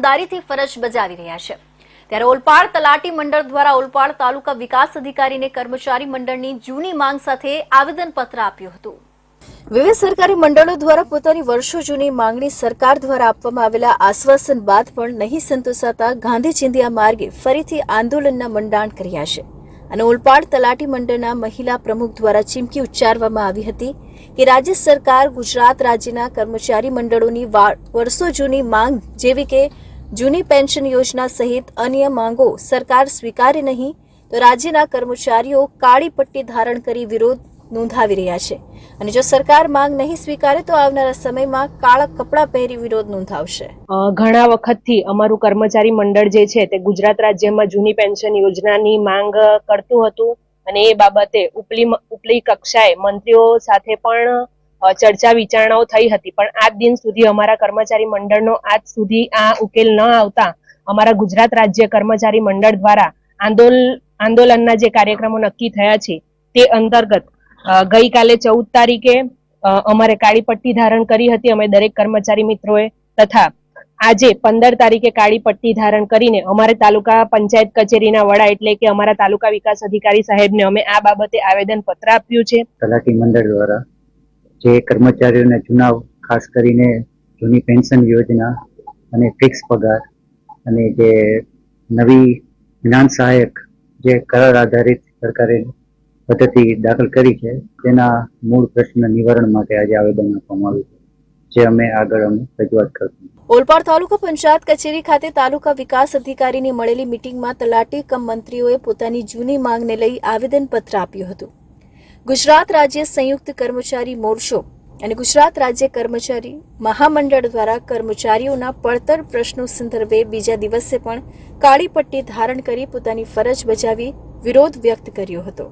ઈમાનદારીથી ફરજ બજાવી રહ્યા છે. ત્યારે ઓલપાડ તલાટી મંડળ દ્વારા ઓલપાડ તાલુકા વિકાસ અધિકારીને કર્મચારી મંડળની જૂની માંગ સાથે આવેદનપત્ર આપ્યું હતું. વિવિધ સરકારી મંડળો દ્વારા પોતાની વર્ષો જૂની માંગણી સરકાર દ્વારા આપવામાં આવેલા આશ્વાસન બાદ પણ નહીં સંતોષાતા ગાંધી ચિંધિયા માર્ગે ફરીથી આંદોલનના મંડાણ કર્યા છે. અને ઓલપાડ તલાટી મંડળના મહિલા પ્રમુખ દ્વારા ચીમકી ઉચ્ચારવામાં આવી હતી કે રાજ્ય સરકાર ગુજરાત રાજ્યના કર્મચારી મંડળોની વર્ષો જૂની માંગ જેવી કે જૂની પેન્શન યોજના સહિત અન્ય માંગો સરકાર સ્વીકારે નહીં, તો રાજ્યના કર્મચારીઓ કાળી પટ્ટી ધારણ કરી વિરોધ નોંધાવી રહ્યા છે. અને જો સરકાર માંગ નહીં સ્વીકારે, તો આવનારા સમયમાં કાળા કપડાં પહેરી વિરોધ નોંધાવશે. ઘણા વખતથી અમારું કર્મચારી મંડળ જે છે, તે ગુજરાત રાજ્યમાં જૂની પેન્શન યોજનાની માંગ કરતું હતું. અને એ બાબતે ઉપલી ઉપલી કક્ષાએ મંત્રીઓ સાથે પણ ચર્ચા વિચારણાઓ થઈ હતી. પણ આજ દિન સુધી અમારા કર્મચારી મંડળનો આજ સુધી આ ઉકેલ ન આવતા અમારા ગુજરાત રાજ્ય કર્મચારી મંડળ દ્વારા આંદોલ, આંદોલનના જે કાર્યક્રમો નક્કી થયા છે, તે અંતર્ગત ગઈકાલે ચૌદ તારીખે અમારે કાળી પટ્ટી ધારણ કરી હતી. અમે દરેક કર્મચારી મિત્રોએ તથા આજે પંદર તારીખે કાળી પટ્ટી ધારણ કરીને અમારે તાલુકા પંચાયત કચેરીના વડા એટલે કે અમારા તાલુકા વિકાસ અધિકારી સાહેબને અમે આ બાબતે આવેદન પત્ર આપ્યું છે. તલાટી મંડળ દ્વારા. જે કર્મચારીઓને ચુનાવ, ખાસ કરીને જૂની પેન્શન યોજના અને ફિક્સ પગાર અને જે નવી જ્ઞાન સહાયક જે કરાર આધારિત સરકારે પદ્ધતિ દાખલ કરી છે, તેના મૂળ પ્રશ્ન નિવારણ માટે આજે આવેદન આપવામાં આવ્યું છે, જે અમે આગળ અમે રજૂઆત કરશું. ઓલપાડ તાલુકા પંચાયત કચેરી ખાતે તાલુકા વિકાસ અધિકારીની મળેલી મિટિંગમાં તલાટી કમ મંત્રીઓએ પોતાની જૂની માંગને લઈ આવેદનપત્ર આપ્યું હતું. ગુજરાત રાજ્ય સંયુક્ત કર્મચારી મોરચો અને ગુજરાત રાજ્ય કર્મચારી મહામંડળ દ્વારા કર્મચારીઓના પડતર પ્રશ્નો સંદર્ભે બીજા દિવસે પણ કાળી પટ્ટી ધારણ કરી પોતાની ફરજ બજાવી વિરોધ વ્યક્ત કર્યો હતો.